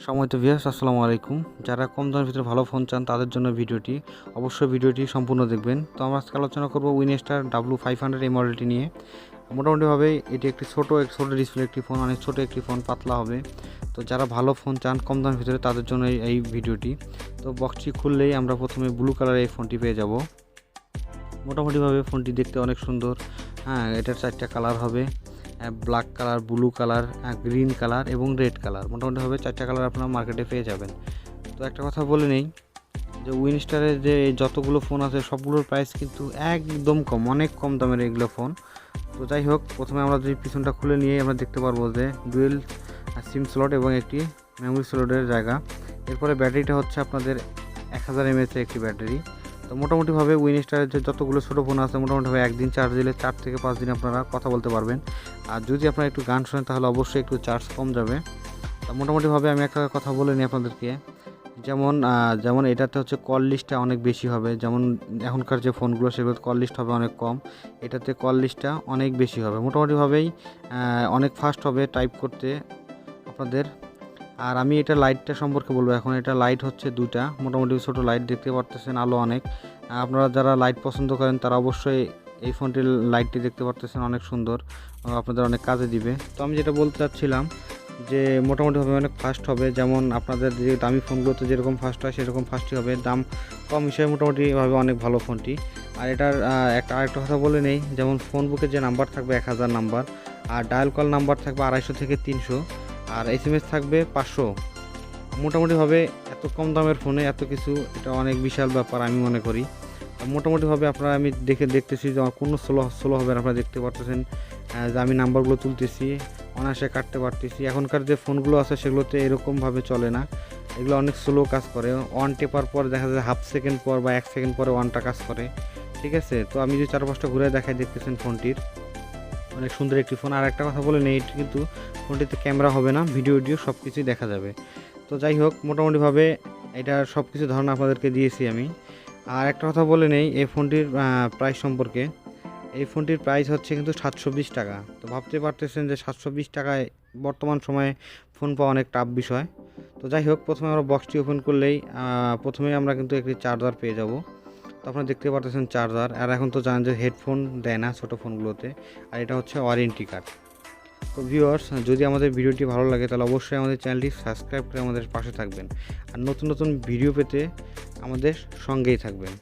সময়ত ভিউয়ার্স আসসালামু আলাইকুম। যারা কম দামের ভিতরে ভালো ফোন চান, তাদের জন্য ভিডিওটি, অবশ্যই ভিডিওটি সম্পূর্ণ দেখবেন। তো আমরা আজকে আলোচনা করব উইনেস্টার ডাব্লু ফাইভ হান্ড্রেড এই মডেলটি নিয়ে। মোটামুটিভাবে এটি একটি ছোট ছোট ডিসপ্লে একটি ফোন অনেক ছোটো একটি ফোন পাতলা হবে। তো যারা ভালো ফোন চান, কম দামের ভিতরে, তাদের জন্য এই- এই ভিডিওটি। তো বক্সটি খুললেই আমরা প্রথমে ব্লু কালারের এই ফোনটি পেয়ে যাব। মোটামুটিভাবে ফোনটি দেখতে অনেক সুন্দর। হ্যাঁ এটার চারটা কালার হবে। Black colour blue colour green colour এবং রেড কালার মোটামুটিভাবে চারটা কালার আপনারা মার্কেটে পেয়ে যাবেন। তো একটা কথা বলে নেই যে উইনস্টারের যে যতগুলো ফোন আছে, সবগুলোর প্রাইস কিন্তু একদম কম, অনেক কম দামের এগুলো ফোন তো যাই হোক, প্রথমে আমরা যদি পিছনটা খুলে নিয়ে আমরা দেখতে পারব যে ডুয়েল সিম স্লট এবং একটি মেমোরি স্লটের জায়গা। এরপরে ব্যাটারিটা হচ্ছে আপনাদের এক হাজার একটি ব্যাটারি। তো মোটামুটিভাবে উইনস্টারের যে যতগুলো ছোটো ফোন আছে, মোটামুটিভাবে একদিন চার্জ দিলে চার থেকে পাঁচ দিন আপনারা কথা বলতে পারবেন। আর যদি আপনারা একটু গান শোনেন, তাহলে অবশ্যই একটু চার্জ কম যাবে। তা মোটামুটিভাবে আমি একটা কথা বলে নিই আপনাদেরকে। যেমন যেমন এটাতে হচ্ছে কল লিস্টটা অনেক বেশি হবে। যেমন এখনকার যে ফোনগুলো, সেগুলো কল লিস্ট হবে অনেক কম। এটাতে কল লিস্টটা অনেক বেশি হবে। মোটামুটিভাবেই অনেক ফাস্ট হবে টাইপ করতে আপনাদের। আর আমি এটা লাইটটা সম্পর্কে বলব। এখন এটা লাইট হচ্ছে দুটা মোটামুটি ছোটো লাইট দেখতে পারতেছেন আলো অনেক। আপনারা যারা লাইট পছন্দ করেন, তারা অবশ্যই এই ফোনটির লাইটটি দেখতে পারতেছেন, অনেক সুন্দর। আপনাদের অনেক কাজে দিবে। তো আমি যেটা বলতে চাচ্ছিলাম যে, মোটামুটিভাবে অনেক ফাস্ট হবে। যেমন আপনাদের যে দামি ফোনগুলোতে যেরকম ফাস্ট হয়, সেরকম ফাস্টই হবে। দাম কম হিসেবে মোটামুটিভাবে অনেক ভালো ফোনটি। আর এটার একটা আরেকটা কথা বলে নেই। যেমন ফোন বুকে যে নাম্বার থাকবে এক হাজার নাম্বার আর ডায়াল কল নাম্বার থাকবে আড়াইশো থেকে তিনশো। আর এস এম এস থাকবে পাঁচশো। মোটামুটিভাবে এত কম দামের ফোনে এত কিছু, এটা অনেক বিশাল ব্যাপার আমি মনে করি। মোটামুটিভাবে আপনারা আমি দেখে দেখতেছি যে আমার কোনো স্লো স্লো হবে আপনারা দেখতে পারতেছেন যে আমি নাম্বারগুলো তুলতেছি, অনায়াসে কাটতে পারতেছি। এখনকার যে ফোনগুলো আছে সেগুলোতে এরকমভাবে চলে না। এগুলো অনেক স্লো কাজ করে, ওয়ান টেপার পর দেখা যায় হাফ সেকেন্ড পর বা এক সেকেন্ড পরে ওয়ানটা কাজ করে, ঠিক আছে? তো আমি যে চার পাঁচটা ঘুরে দেখাই দেখতেছেন ফোনটির। অনেক সুন্দর একটি ফোন আর একটা কথা বলে নেই, এটি কিন্তু ফোনটিতে ক্যামেরা হবে না ভিডিও ভিডিও সব কিছুই দেখা যাবে। তো যাই হোক, মোটামুটিভাবে এটা সব কিছু ধারণা আপনাদেরকে দিয়েছি আমি। আর একটা কথা বলে নেই, এই ফোনটির প্রাইস সম্পর্কে। এই ফোনটির প্রাইস হচ্ছে কিন্তু সাতশো বিশ টাকা। তো ভাবতে পারতেছেন যে সাতশো বিশ টাকায় বর্তমান সময়ে ফোন পাওয়া অনেক টাফ বিষয়। তো যাই হোক, প্রথমে আমরা বক্সটি ওপেন করলেই প্রথমেই আমরা কিন্তু একটি চার্জার পেয়ে যাব। তো আপনারা দেখতে পারতেছেন চার্জার আর এখন তো জানেন যে হেডফোন দেয় না ছোটো ফোনগুলোতে আর এটা হচ্ছে ওয়ারেন্টি কার্ড তো ভিউয়ার্স যদি আমাদের ভিডিওটি ভালো লাগে, তাহলে অবশ্যই আমাদের চ্যানেলটি সাবস্ক্রাইব করে আমাদের পাশে থাকবেন। আর নতুন নতুন ভিডিও পেতে আমাদের সঙ্গেই থাকবেন।